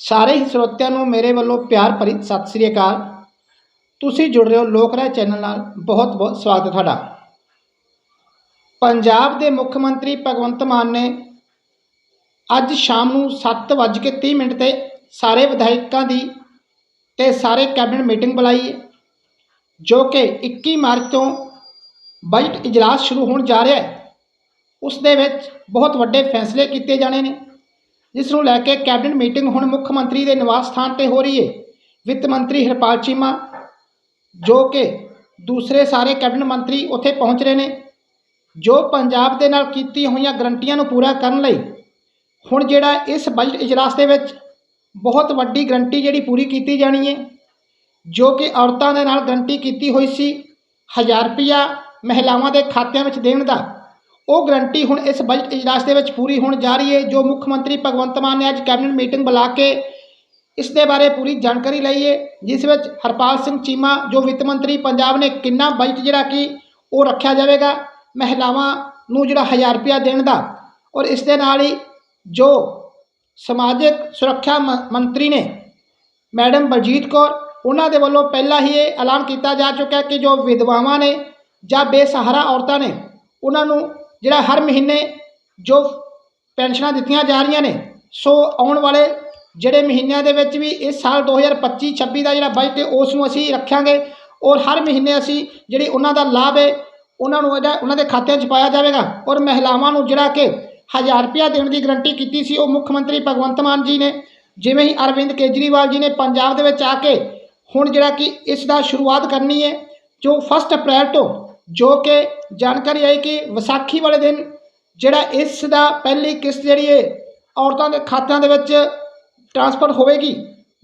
ਸਾਰੇ ਹੀ ਸਰੋਤਿਆਂ ਨੂੰ ਮੇਰੇ ਵੱਲੋਂ ਪਿਆਰ ਭਰੀ ਸਤਿ ਸ੍ਰੀ ਅਕਾਲ। ਤੁਸੀਂ ਜੁੜ ਰਹੇ ਹੋ ਲੋਕ ਰਾਏ ਚੈਨਲ ਨਾਲ। ਬਹੁਤ ਬਹੁਤ ਸਵਾਗਤ ਹੈ ਤੁਹਾਡਾ। ਪੰਜਾਬ ਦੇ ਮੁੱਖ ਮੰਤਰੀ ਭਗਵੰਤ ਮਾਨ ਨੇ ਅੱਜ ਸ਼ਾਮ ਨੂੰ 7:30 ਮਿੰਟ ਤੇ ਸਾਰੇ ਵਿਧਾਇਕਾਂ ਦੀ ਤੇ ਸਾਰੇ ਕੈਬਨਿਟ ਮੀਟਿੰਗ ਬੁਲਾਈ ਹੈ, ਜੋ ਕਿ 21 ਮਾਰਚ ਤੋਂ ਬਜਟ ਇਜਲਾਸ ਸ਼ੁਰੂ ਹੋਣ ਜਾ ਰਿਹਾ ਹੈ। ਉਸ ਦੇ ਵਿੱਚ ਬਹੁਤ ਵੱਡੇ ਫੈਸਲੇ ਕੀਤੇ ਜਾਣੇ ਨੇ। ਜਿਸ ਨੂੰ ਲੈ ਕੇ ਕੈਬਨਿਟ ਮੀਟਿੰਗ ਹੁਣ ਮੁੱਖ ਮੰਤਰੀ ਦੇ ਨਿਵਾਸ ਸਥਾਨ ਤੇ ਹੋ ਰਹੀ ਹੈ ਵਿੱਤ ਮੰਤਰੀ ਹਰਪਾਲ ਚੀਮਾ, ਜੋ ਕਿ ਦੂਸਰੇ ਸਾਰੇ ਕੈਬਨਿਟ ਮੰਤਰੀ ਉੱਥੇ ਪਹੁੰਚ ਰਹੇ ਨੇ, ਜੋ ਪੰਜਾਬ ਦੇ ਨਾਲ ਕੀਤੀ ਹੋਈਆਂ ਗਰੰਟੀਆਂ ਨੂੰ ਪੂਰਾ ਕਰਨ ਲਈ, ਹੁਣ ਜਿਹੜਾ ਇਸ ਬਜਟ ਇਜਲਾਸ ਦੇ ਵਿੱਚ ਬਹੁਤ ਵੱਡੀ ਗਰੰਟੀ ਜਿਹੜੀ ਪੂਰੀ ਕੀਤੀ ਜਾਣੀ ਹੈ ਜੋ ਕਿ ਔਰਤਾਂ ਦੇ ਨਾਲ ਗਰੰਟੀ ਕੀਤੀ ਹੋਈ ਸੀ 1000 ਰੁਪਿਆ ਮਹਿਲਾਵਾਂ ਦੇ ਖਾਤਿਆਂ ਵਿੱਚ ਦੇਣ ਦਾ। ਉਹ ਗਰੰਟੀ ਹੁਣ ਇਸ ਬਜਟ ਇਜਲਾਸ ਦੇ ਵਿੱਚ ਪੂਰੀ ਹੋਣ ਜਾ ਰਹੀ ਹੈ, ਜੋ ਮੁੱਖ ਮੰਤਰੀ ਭਗਵੰਤ ਮਾਨ ਨੇ ਅੱਜ ਕੈਬਨਿਟ ਮੀਟਿੰਗ ਬੁਲਾ ਕੇ ਇਸ ਦੇ ਬਾਰੇ ਪੂਰੀ ਜਾਣਕਾਰੀ ਲਈ ਹੈ, ਜਿਸ ਵਿੱਚ ਹਰਪਾਲ ਸਿੰਘ ਚੀਮਾ, ਜੋ ਵਿੱਤ ਮੰਤਰੀ ਪੰਜਾਬ ਨੇ ਕਿੰਨਾ ਬਜਟ ਜਿਹੜਾ ਕਿ ਉਹ ਰੱਖਿਆ ਜਾਵੇਗਾ, ਮਹਿਲਾਵਾਂ ਨੂੰ ਜਿਹੜਾ 1000 ਰੁਪਿਆ ਦੇਣ ਦਾ ਔਰ ਇਸ ਦੇ ਨਾਲ ਹੀ ਜੋ ਸਮਾਜਿਕ ਸੁਰੱਖਿਆ ਮ- ਮੰਤਰੀ ਨੇ ਮੈਡਮ ਬਲਜੀਤ ਕੌਰ, ਉਹਨਾਂ ਦੇ ਵੱਲੋਂ ਪਹਿਲਾਂ ਹੀ ਇਹ ਐਲਾਨ ਕੀਤਾ ਜਾ ਚੁੱਕਾ ਹੈ ਕਿ ਜੋ ਵਿਧਵਾਵਾਂ ਨੇ ਜਾਂ ਬੇਸਹਾਰਾ ਔਰਤਾਂ ਨੇ, ਉਹਨਾਂ ਨੂੰ ਜਿਹੜਾ ਹਰ ਮਹੀਨੇ ਜੋ ਪੈਨਸ਼ਨਾਂ ਦਿੱਤੀਆਂ ਜਾ ਰਹੀਆਂ ਨੇ, ਸੋ ਆਉਣ ਵਾਲੇ ਜਿਹੜੇ ਮਹੀਨਿਆਂ ਦੇ ਵਿੱਚ ਵੀ ਇਸ ਸਾਲ 2025 26 ਦਾ ਜਿਹੜਾ ਬਜਟ ਹੈ, ਉਸ ਨੂੰ ਅਸੀਂ ਰੱਖਾਂਗੇ ਔਰ ਹਰ ਮਹੀਨੇ ਅਸੀਂ ਜਿਹੜੀ ਉਹਨਾਂ ਦਾ ਲਾਭ ਹੈ, ਉਹਨਾਂ ਨੂੰ ਇਹਦਾ ਉਹਨਾਂ ਦੇ ਖਾਤਿਆਂ 'ਚ ਪਾਇਆ ਜਾਵੇਗਾ ਔਰ ਮਹਿਲਾਵਾਂ ਨੂੰ ਜਿਹੜਾ ਕਿ 1000 ਰੁਪਇਆ ਦੇਣ ਦੀ ਗਰੰਟੀ ਕੀਤੀ ਸੀ, ਉਹ ਮੁੱਖ ਮੰਤਰੀ ਭਗਵੰਤ ਮਾਨ ਜੀ ਨੇ, ਜਿਵੇਂ ਹੀ ਅਰਵਿੰਦ ਕੇਜਰੀਵਾਲ ਜੀ ਨੇ ਪੰਜਾਬ ਦੇ ਵਿੱਚ ਆ ਕੇ ਹੁਣ ਜਿਹੜਾ ਕਿ ਇਸ ਦਾ ਸ਼ੁਰੂਆਤ ਕਰਨੀ ਹੈ, ਜੋ 1 ਅਪ੍ਰੈਲ ਤੋਂ ਜੋ ਕਿ ਜਾਣਕਾਰੀ ਆਈ ਕਿ ਵਿਸਾਖੀ ਵਾਲੇ ਦਿਨ ਜਿਹੜਾ ਇਸ ਦਾ ਪਹਿਲੀ ਕਿਸ਼ਤ ਜਿਹੜੀ ਹੈ ਔਰਤਾਂ ਦੇ ਖਾਤਿਆਂ ਦੇ ਵਿੱਚ ਟ੍ਰਾਂਸਫਰ ਹੋਵੇਗੀ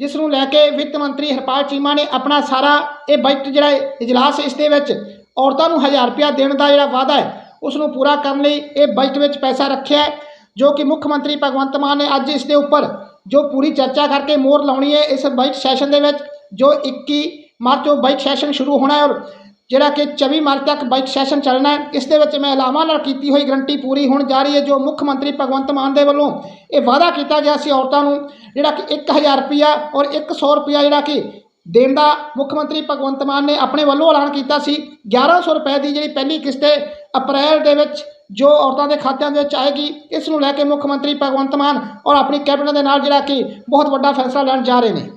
ਜਿਸ ਨੂੰ ਲੈ ਕੇ ਵਿੱਤ ਮੰਤਰੀ ਹਰਪਾਲ ਚੀਮਾ ਨੇ ਆਪਣਾ ਸਾਰਾ ਇਹ ਬਜਟ ਜਿਹੜਾ ਇਜਲਾਸ ਇਸ ਦੇ ਵਿੱਚ ਔਰਤਾਂ ਨੂੰ 1000 ਰੁਪਇਆ ਦੇਣ ਦਾ ਜਿਹੜਾ ਵਾਅਦਾ ਹੈ ਉਸ ਨੂੰ ਪੂਰਾ ਕਰਨ ਲਈ ਇਹ ਬਜਟ ਵਿੱਚ ਪੈਸਾ ਰੱਖਿਆ ਜੋ ਕਿ ਮੁੱਖ ਮੰਤਰੀ ਭਗਵੰਤ ਮਾਨ ਨੇ ਅੱਜ ਇਸ ਦੇ ਉੱਪਰ ਜੋ ਪੂਰੀ ਚਰਚਾ ਕਰਕੇ ਮੋਹਰ ਲਾਉਣੀ ਹੈ ਇਸ ਬਜਟ ਸੈਸ਼ਨ ਦੇ ਵਿੱਚ, ਜੋ 21 ਮਾਰਚ ਤੋਂ ਬਜਟ ਸੈਸ਼ਨ ਸ਼ੁਰੂ ਹੋਣਾ ਹੈ ਔਰ ਜਿਹੜਾ ਕਿ 24 ਮਾਰਚ ਤੱਕ ਬਜਟ ਸੈਸ਼ਨ ਚੱਲਣਾ ਹੈ। ਇਸ ਦੇ ਵਿੱਚ ਮਹਿਲਾਵਾਂ ਨਾਲ ਕੀਤੀ ਹੋਈ ਗਰੰਟੀ ਪੂਰੀ ਹੋਣ ਜਾ ਰਹੀ ਹੈ ਜੋ ਮੁੱਖ ਮੰਤਰੀ ਭਗਵੰਤ ਮਾਨ ਦੇ ਵੱਲੋਂ ਇਹ ਵਾਅਦਾ ਕੀਤਾ ਗਿਆ ਸੀ ਔਰਤਾਂ ਨੂੰ, ਜਿਹੜਾ ਕਿ 1000 ਰੁਪਿਆ ਔਰ 100 ਰੁਪਿਆ ਜਿਹੜਾ ਕਿ ਦੇਣ ਦਾ ਮੁੱਖ ਮੰਤਰੀ ਭਗਵੰਤ ਮਾਨ ਨੇ ਆਪਣੇ ਵੱਲੋਂ ਐਲਾਨ ਕੀਤਾ ਸੀ। 1100 ਰੁਪਏ ਦੀ ਜਿਹੜੀ ਪਹਿਲੀ ਕਿਸ਼ਤ ਹੈ, ਅਪ੍ਰੈਲ ਦੇ ਵਿੱਚ ਜੋ ਔਰਤਾਂ ਦੇ ਖਾਤਿਆਂ ਦੇ ਵਿੱਚ ਆਏਗੀ, ਇਸ ਨੂੰ ਲੈ ਕੇ ਮੁੱਖ ਮੰਤਰੀ ਭਗਵੰਤ ਮਾਨ ਔਰ ਆਪਣੀ ਕੈਬਨਿਟ ਦੇ ਨਾਲ ਜਿਹੜਾ ਕਿ ਬਹੁਤ ਵੱਡਾ ਫੈਸਲਾ ਲੈਣ ਜਾ ਰਹੇ ਨੇ।